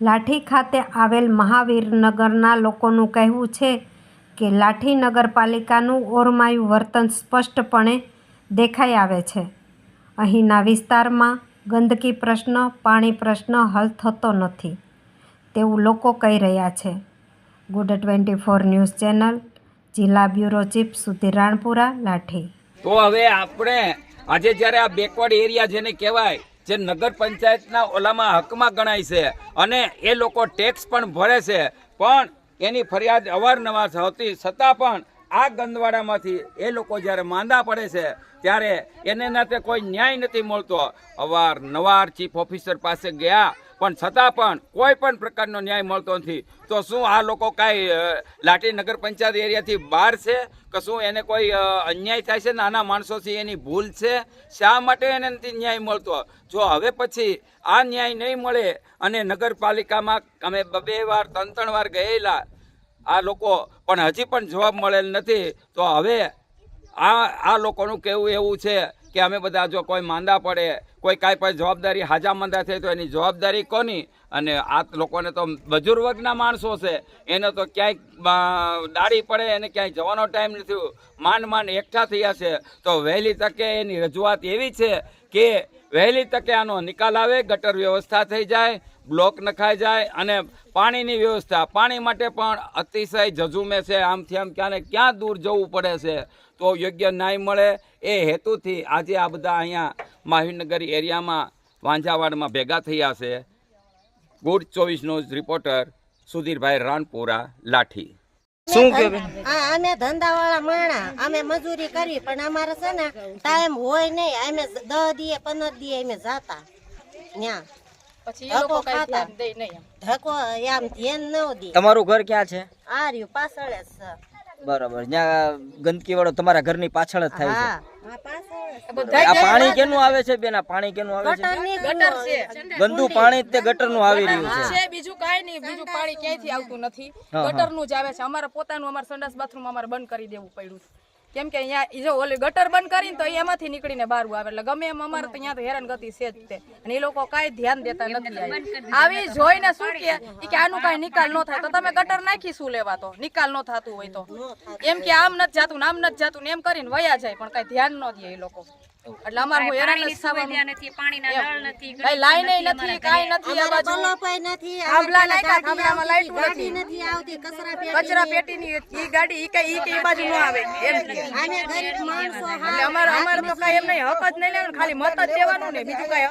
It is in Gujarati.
લાઠી ખાતે આવેલ મહાવીરનગરના લોકોનું કહેવું છે કે લાઠી નગરપાલિકાનું ઓરમાયું વર્તન સ્પષ્ટપણે દેખાઈ આવે છે. અહીંના વિસ્તારમાં ગંદકી પ્રશ્ન, પાણી પ્રશ્ન હલ થતો નથી. તેવું લોકો કહી રહ્યા છે. Good twenty four news channel, જિલ્લા બ્યુરો ચીફ સુધીર રાણપુરા, લાઠી. તો હવે આપણે આજે જ્યારે આ બેકવર્ડ એરિયા જેને કહેવાય જે નગર પંચાયતના ઓલામાં હકમાં ગણાય છે અને એ લોકો ટેક્સ પણ ભરે છે. પણ એની ફરિયાદ અવારનવાર થતી છતાં પણ આ ગંદવાડામાંથી એ લોકો જ્યારે માંદા પડે છે, ત્યારે એને નાતે કોઈ ન્યાય નથી મળતો. અવારનવાર ચીફ ઓફિસર પાસે ગયા પણ છતાં પણ કોઈ પણ પ્રકારનો ન્યાય મળતો નથી. તો શું આ લોકો કાંઈ લાટી નગર પંચાયત એરિયાથી બહાર છે? કે શું એને કોઈ અન્યાય થાય છે? નાના માણસોથી એની ભૂલ છે? શા માટે એને નથી ન્યાય મળતો? જો હવે પછી આ ન્યાય નહીં મળે અને નગરપાલિકામાં અમે બે વાર, ત્રણ ત્રણ વાર ગયેલા, આ લોકો પણ હજી પણ જવાબ મળેલ નથી. તો હવે આ આ લોકોનું કહેવું એવું છે કે અમે બધા જો કોઈ માંદા પડે, કોઈ કાંઈ પણ જવાબદારી હાજા માંદા થાય તો એની જવાબદારી કોની? અને આ લોકોને તો મજૂર વર્ગના માણસો છે. એને તો ક્યાંય દાડી પડે, એને ક્યાંય જવાનો ટાઈમ નથી. માંડ માંડ એકઠા થયા છે. તો વહેલી તકે એની રજૂઆત એવી છે કે વહેલી તકે આનો નિકાલ આવે, ગટર વ્યવસ્થા થઈ જાય, બ્લોક નખાઈ જાય અને પાણીની વ્યવસ્થા. પાણી માટે પણ અતિશય જજુમે છે, આમથી આમ ક્યાં ને ક્યાં દૂર જવું પડે છે, તો યોગ્ય ન્યાય મળે. એ હેતુથી આજે આ બધા અહીંયા માહીનગર એરિયામાં વાંઝાવાડમાં ભેગા થયા છે. ગુડ ચોવીસ ન્યૂઝ રિપોર્ટર સુધીરભાઈ રાણપુરા લાઠી. શું કે અમે ધંધાવાળા માણા. અમે મજૂરી કરી પણ અમારે છે ને ટાઈમ હોય નહીં. અમે દસ દીએ પંદર દીએ અમે જાતા. ન તમારું ઘર ક્યાં છે? આ રહ્યું પાછળ જ છે. બરાબર. ત્યાં ગંદકી વાળો તમારા ઘરની પાછળ જ થાય છે. આ પાણી કેનું આવે છે બેન? આ પાણી કેનું આવે છે? ગટર છે. ગંદુ પાણી તે ગટરનું આવી રહ્યું છે. છે બીજું કઈ નહીં બીજું પાણી ક્યાંયથી આવતું નથી. ગટરનું જ આવે છે. અમારે પોતાનું અમારે સંડાસ બાથરૂમ અમારે બંધ કરી દેવું પડ્યું છે. કેમ કે અહીંયા જો ઓલી ગટર બંધ કરીને તો એમાંથી નીકળીને બહાર આવે. એટલે ગમે એમ અમારે તો અહીંયા તો હેરાન ગતિ છે જ તે. અને એ લોકો કાંઈ ધ્યાન દેતા નથી આવી. જોઈને શું કે કે આનું કાંઈ નિકાલ ન થાય. તો તમે ગટર નાખી શું લેવા તો? નિકાલ ન થતું હોય તો. એમ કે આમ નથી જાતું ને આમ નથી જાતું ને એમ કરીને વયા જાય પણ કાંઈ ધ્યાન ન દે એ લોકો. એટલે અમારે હું હેરાન કઈ લાઈન નથી કાંઈ નથી આ બાજુ નથી નાખ્યા, લાઈટું. નથી. આવતી કચરા પેટી કચરા પેટીની ઈ ગાડી ઈ કઈ ઈ કઈ બાજુ ન આવે. એમ. ગરીબ માણસો અમારે અમારે તો કઈ એમ નહીં હક જ નહીં લેવાનું ખાલી મત જ દેવાનું ને બીજું કઈ